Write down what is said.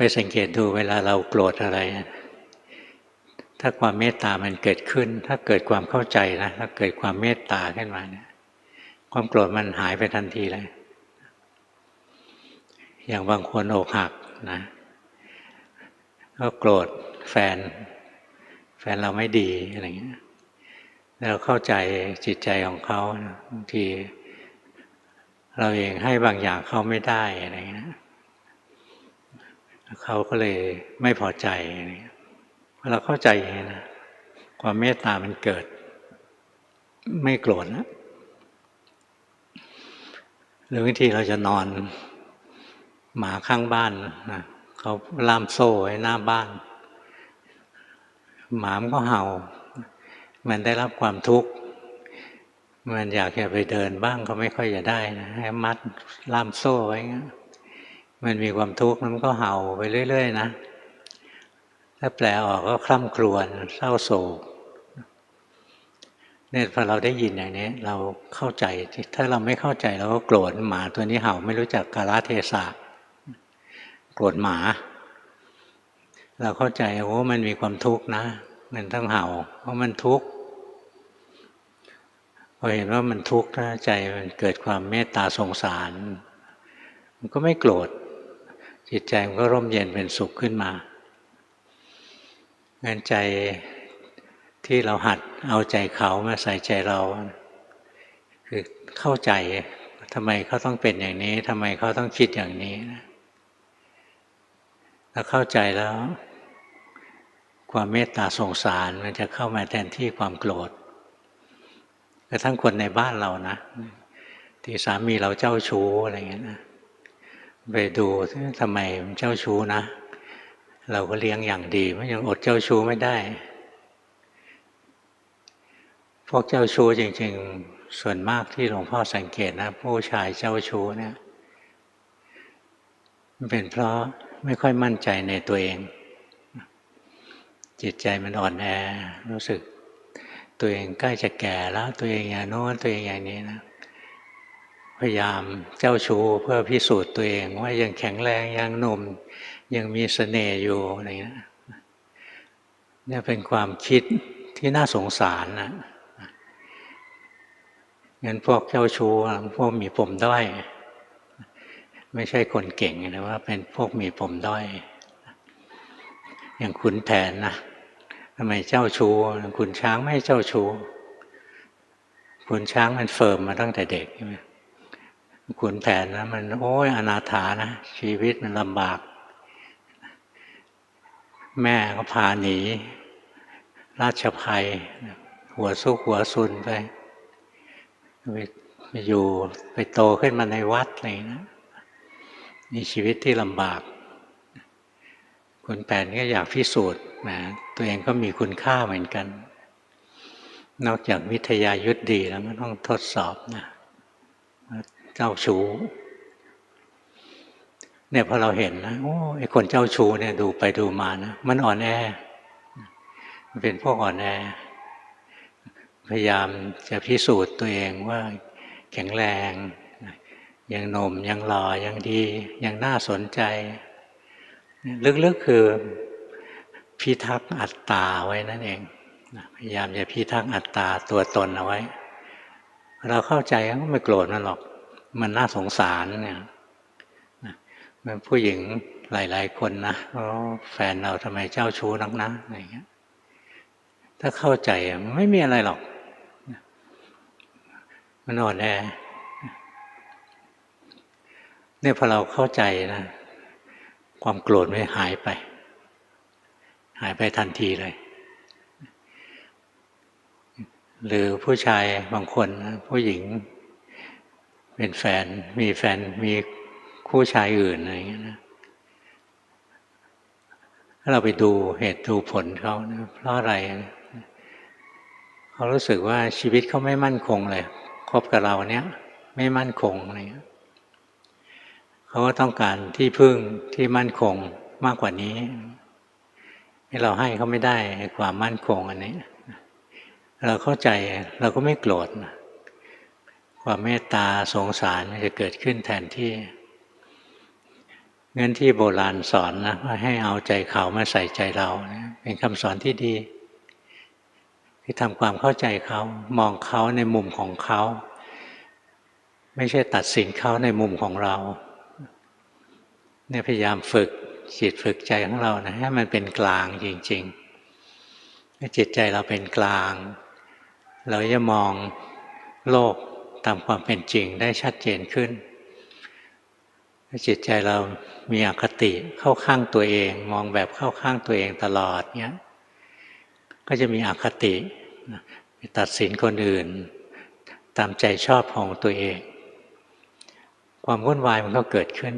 ไปสังเกตดูเวลาเราโกรธอะไร ถ้าความเมตตามันเกิดขึ้น ถ้าเกิดความเข้าใจนะถ้าเกิดความเมตตาขึ้นมาเนี่ยความโกรธมันหายไปทันทีเลย อย่างบางคนอกหักนะก็โกรธแฟน แฟนเราไม่ดีอะไรเงี้ยเราเข้าใจจิตใจของเขาบางที เราเองให้บางอย่างเขาไม่ได้อะไรเงี้ย เขาก็เลยไม่พอใจเงี้ยพอเราเข้าใจอย่างนี้นะความเมตตามันเกิด ไม่โกรธนะหรือบางทีเราจะนอน หมาข้างบ้านนะเขาล่ามโซ่ไว้หน้าบ้าน หมามันก็เห่า มันได้รับความทุกข์มันอยากจะไปเดินบ้างก็ไม่ค่อยจะได้นะให้มัดล่ามโซ่ไว้เงี้ย มันมีความทุกข์มันก็เห่าไปเรื่อย ๆ นะ ถ้าแปลออกก็คล่ำครวญเศร้าโศกเนี่ยพอเราได้ยินอย่างนี้ เราเข้าใจถ้าเราไม่เข้าใจเราก็โกรธหมาตัวนี้เห่าไม่รู้จักกาลเทศะโกรธหมา เราเข้าใจว่ามันมีความทุกข์นะ มันต้องเห่า เพราะมันทุกข์พอเห็นว่ามันทุกข์ใจมันเกิดความเมตตาสงสาร มันก็ไม่โกรธ จิตใจมันก็ร่มเย็นเป็นสุขขึ้นมาเงินใจที่เราหัดเอาใจเขามาใส่ใจเรา คือเข้าใจทำไมเขาต้องเป็นอย่างนี้ทำไมเขาต้องคิดอย่างนี้ถ้าเข้าใจแล้ว ความเมตตาสงสารมันจะเข้ามาแทนที่ความโกรธกระทั่งคนในบ้านเรานะที่สามีเราเจ้าชู้อะไรเงี้ยนะ ไปดูทำไมเจ้าชู้นะ เราก็เลี้ยงอย่างดีมันยังอดเจ้าชู้ไม่ได้ พวกเจ้าชู้จริง ๆ ส่วนมากที่หลวงพ่อสังเกตนะผู้ชายเจ้าชู้เนี่ยมันเป็นเพราะไม่ค่อยมั่นใจในตัวเอง จิตใจมันอ่อนแอรู้สึก ตัวเองใกล้จะแก่แล้ว ตัวเองอย่างโน้นตัวเองอย่างนี้นะ พยายามเจ้าชู้เพื่อพิสูจน์ตัวเอง ว่ายังแข็งแรงยังหนุ่มยังมีสเสน่ห์อยู่อะไรเงี้ยเนี่ยเป็นความคิดที่น่าสงสารนะงั้นพวกเจ้าชู้พวกมีปมด้อยไม่ใช่คนเก่งนะว่า เป็นพวกมีปมด้อยอย่างขุนแผนนะทำไมเจ้าชู้ขุนช้างไม่เจ้าชู้ขุนช้างมันเฟิร์มมาตั้งแต่เด็กใช่ไหม ขุนแผนนะมันโอ้ยอนาถานะ ชีวิตมันลำบาก แม่ก็พาหนี ราชภัย หัวซุกหัวซุนไปไปอยู่ไปโตขึ้นมาในวัดอะไรนะมีชีวิตที่ลำบาก คุณแผนก็อยากพิสูจน์นะตัวเองก็มีคุณค่าเหมือนกัน นอกจากวิทยายุทธดีแล้วก็ต้องทดสอบนะ เจ้าชู้เนี่ยพอเราเห็นนะโอ้ไอคนเจ้าชู้เนี่ยดูไปดูมานะมันอ่อนแอมันเป็นพวกอ่อนแอพยายามจะพิสูจน์ตัวเองว่าแข็งแรง ยังหนุ่มยังหล่อยังดี ยังน่าสนใจ ลึกๆคือพิทักษ์อัตตาไว้นั่นเองพยายามจะพิทักษ์อัตตาตัวตนเอาไว้ เราเข้าใจก็ไม่โกรธมันหรอก มันน่าสงสารเนี่ยมันผู้หญิงหลาย ๆ คนนะแฟนเราทำไมเจ้าชู้นักนะอะไรเงี้ย ถ้าเข้าใจมันไม่มีอะไรหรอก มันอ่อนแอเนี่ยพอเราเข้าใจนะความโกรธไม่หายไป หายไปทันทีเลย หรือผู้ชายบางคนผู้หญิง เป็นแฟน มีแฟนมีคู่ชายอื่นอะไรอย่างเงี้ยนะถ้าเราไปดูเหตุดูผลเขานะเพราะอะไรเขารู้สึกว่าชีวิตเขาไม่มั่นคงเลยคบกับเราเนี้ยไม่มั่นคงอะไรเงี้ยเขาก็ต้องการที่พึ่งที่มั่นคงมากกว่านี้ให้เราให้เขาไม่ได้ความมั่นคงอันนี้ เราเข้าใจเราก็ไม่โกรธ ความเมตตาสงสารจะเกิดขึ้นแทนที่ เงั้นที่โบราณสอนนะว่าให้เอาใจเขามาใส่ใจเราเป็นคำสอนที่ดีคือทำความเข้าใจเขามองเขาในมุมของเขา ไม่ใช่ตัดสินเขาในมุมของเราเนี่ยพยายามฝึกจิตฝึกใจของเรานะให้มันเป็นกลางจริงๆถ้จิตใจเราเป็นกลาง เราจะมองโลก ตามความเป็นจริงได้ชัดเจนขึ้นจิตใจเรามีอคติเข้าข้างตัวเอง มองแบบเข้าข้างตัวเองตลอดเนี้ยก็จะมีอคติไปตัดสินคนอื่น ตามใจชอบของตัวเอง ความวุ่นวายมันก็เกิดขึ้น